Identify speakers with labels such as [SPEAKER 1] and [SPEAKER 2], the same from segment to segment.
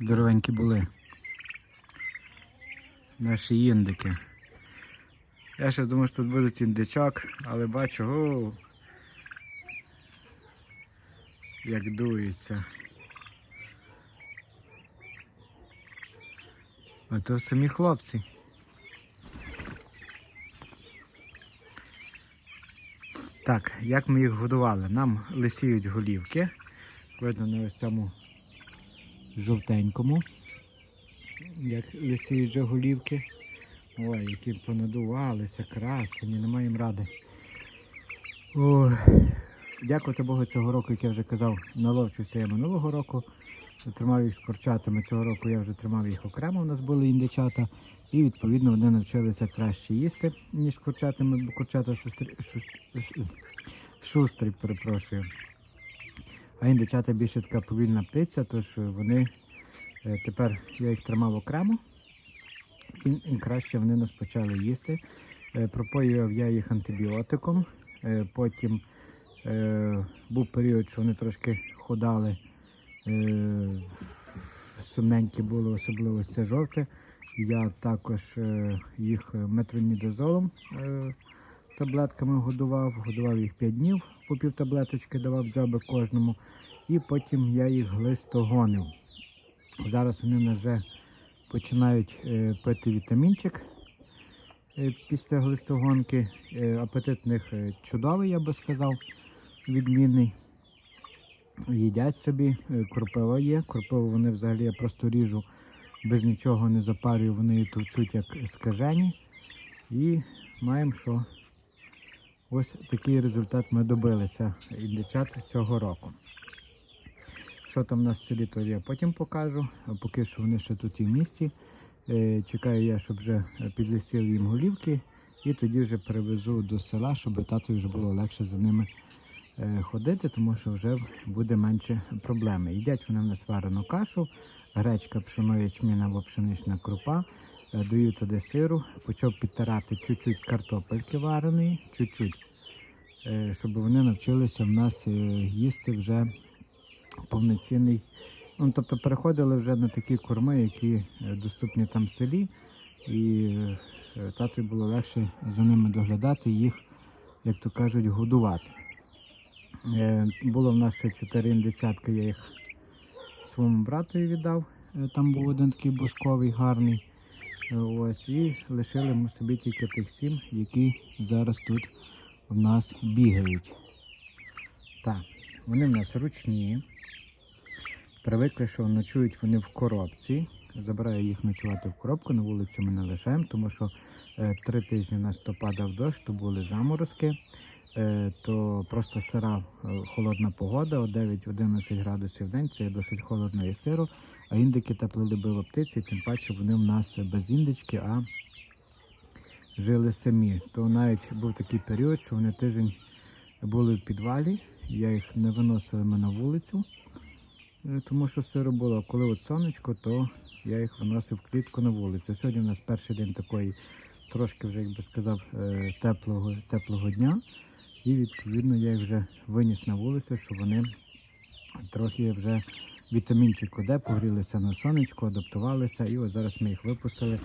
[SPEAKER 1] Здоровенькі були. Наші індики. Я ще думав, що тут будуть індичок, але бачу, о, як дується. А то самі хлопці. Так, як ми їх годували? Нам лисіють голівки. Видно на ось цьому жовтенькому. Як лисіють вже. Ой, які понадувалися, красені, немає їм ради. Ой. Дякувати Богу, цього року, як я вже казав, наловчився я минулого року. Тримав їх з курчатами. Цього року я вже тримав їх окремо, у нас були індичата. І відповідно вони навчилися краще їсти, ніж курчатами, бо курчата шустрі, шустрі, шустрі перепрошую. А індичата більше така повільна птиця, тож вони е, тепер я їх тримав окремо. І, і краще вони нас почали їсти. Е, Пропоював я їх антибіотиком. Е, Потім був період, що вони трошки ходали, сумненькі були, особливо це жовте. Я також їх метронідозолом таблетками годував. Годував їх 5 днів, по пів таблеточки давав дзьоби кожному. І потім я їх глистогонив. Зараз вони вже починають е, пити вітамінчик е, після глистогонки. Е, апетит в них е, чудовий, я би сказав, відмінний. Їдять собі, е, кропива є. Кропиву вони взагалі я просто ріжу, без нічого не запарюю, вони її товчуть як скажені. І маємо, що ось такий результат ми добилися індичат цього року. Що там у нас в селі, то я потім покажу. Поки що вони ще тут і в місті. Е, Чекаю я, щоб вже підлісили їм голівки. І тоді вже перевезу до села, щоб тату вже було легше за ними е, ходити, тому що вже буде менше проблеми. Їдять вони в нас варену кашу, гречка, пшено, ячмін або пшенична крупа. Е, Даю туди сиру, почав підтирати чуть-чуть картопельки вареної, чуть-чуть, е, щоб вони навчилися в нас е, їсти вже повноцінний. Ну, тобто переходили вже на такі корми, які доступні там в селі, і тату було легше за ними доглядати, їх, як то кажуть, годувати. Було в нас ще чотири індичатка, я їх своєму братові віддав. Там був один такий бусковий, гарний. Ось, і лишили ми собі тільки тих сім, які зараз тут у нас бігають. Так, вони в нас ручні. Привикли, що ночують вони в коробці. Забираю їх ночувати в коробку, на вулиці ми не лишаємо, тому що е, три тижні у нас то падав дощ, то були заморозки, то просто сира е, холодна погода, о 9-11 градусів в день, це досить холодно і сиро, а індики теплолюбива птиці, тим паче вони в нас без індички, а жили самі. То навіть був такий період, що вони тиждень були в підвалі, я їх не виносили ми на вулицю. Е, Тому що сиро було, коли от сонечко, то я їх виносив клітку на вулицю. Сьогодні у нас перший день такої трошки вже, як би сказав, е, теплого, теплого дня. І відповідно я їх вже виніс на вулицю, щоб вони трохи вже вітамінчик оде, погрілися на сонечко, адаптувалися. І от зараз ми їх випустили,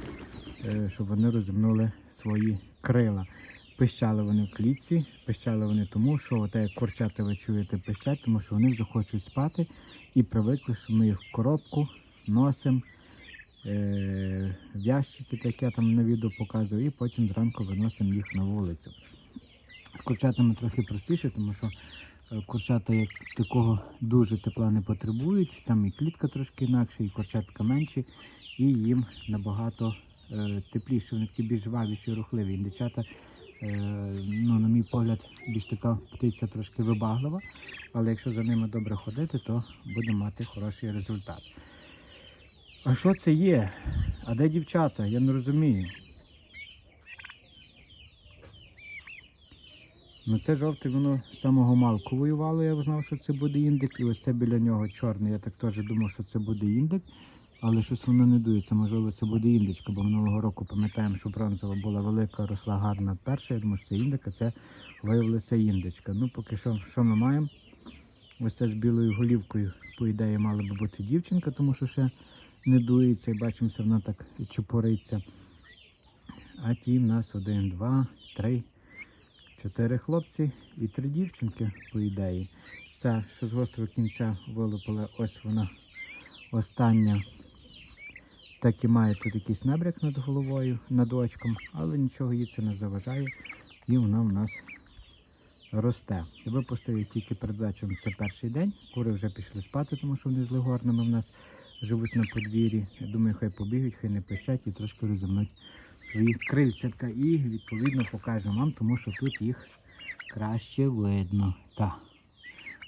[SPEAKER 1] е, щоб вони розімнули свої крила. Пищали вони в клітці, пищали вони тому, що от як курчата ви чуєте пищать, тому що вони вже хочуть спати і привикли, що ми їх в коробку носимо, е- в ящики, так я там на відео показую, і потім зранку виносимо їх на вулицю. З курчатами трохи простіше, тому що е, курчата як такого дуже тепла не потребують. Там і клітка трошки інакше, і курчатка менші, і їм набагато е, тепліше, вони такі більш жвавіші, рухливі. Індичата Е, ну, на мій погляд, більш така птиця трошки вибаглива, але якщо за ними добре ходити, то буде мати хороший результат. А що це є? А де дівчата? Я не розумію. Ну це жовте, воно з самого малку воювало, я знав, що це буде індик, і ось це біля нього чорний. Я так теж думав, що це буде індик, але щось воно не дується. Можливо, це буде індичка, бо минулого року пам'ятаємо, що бронзова була велика, росла гарна перша. Я думаю, що це індик, а це виявилася індичка. Ну, поки що, що ми маємо? Ось це з білою голівкою, по ідеї, мала би бути дівчинка, тому що ще не дується, і бачимо, що вона так чепориться. А ті в нас один, два, три, чотири хлопці і три дівчинки, по ідеї. Ця, що з гострого кінця вилупила, ось вона остання. Так і має тут якийсь набряк над головою, над очком, але нічого їй це не заважає. І вона в нас росте. Випустив їх тільки перед вечором, це перший день. Кури вже пішли спати, тому що вони з легорнами в нас живуть на подвір'ї. Я думаю, хай побігають, хай не пищать і трошки розімнуть свої крильцятка. І відповідно покажемо вам, тому що тут їх краще видно. Та.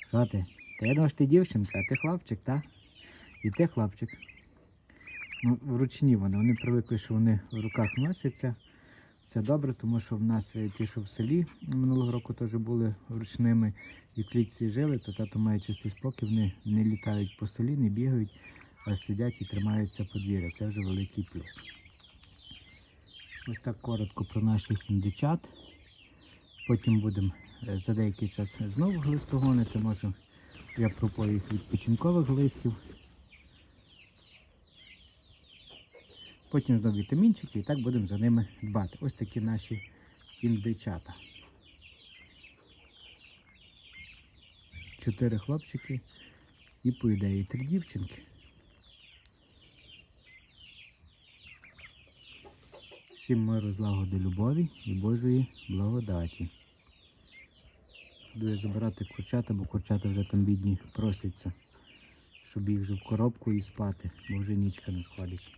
[SPEAKER 1] Що ти? Та я думав, що ти дівчинка, а ти хлопчик, та? І ти хлопчик. Ну, вручні вони. Вони привикли, що вони в руках носяться. Це добре, тому що в нас е, ті, що в селі минулого року теж були ручними і клітці жили, то тато має чистий спокій, вони не літають по селі, не бігають, а сидять і тримаються подвір'я. Це вже великий плюс. Ось так коротко про наших індичат. Потім будемо е, за деякий час знову глистогонити. Може, я пропою їх від печінкових глистів. Потім знову вітамінчики і так будемо за ними дбати. Ось такі наші індичата. Чотири хлопчики і, по ідеї, три дівчинки. Всім миру, злагоди, любові і Божої благодаті. Буду я забирати курчата, бо курчата вже там бідні просяться, щоб їх вже в коробку і спати, бо вже нічка надходить.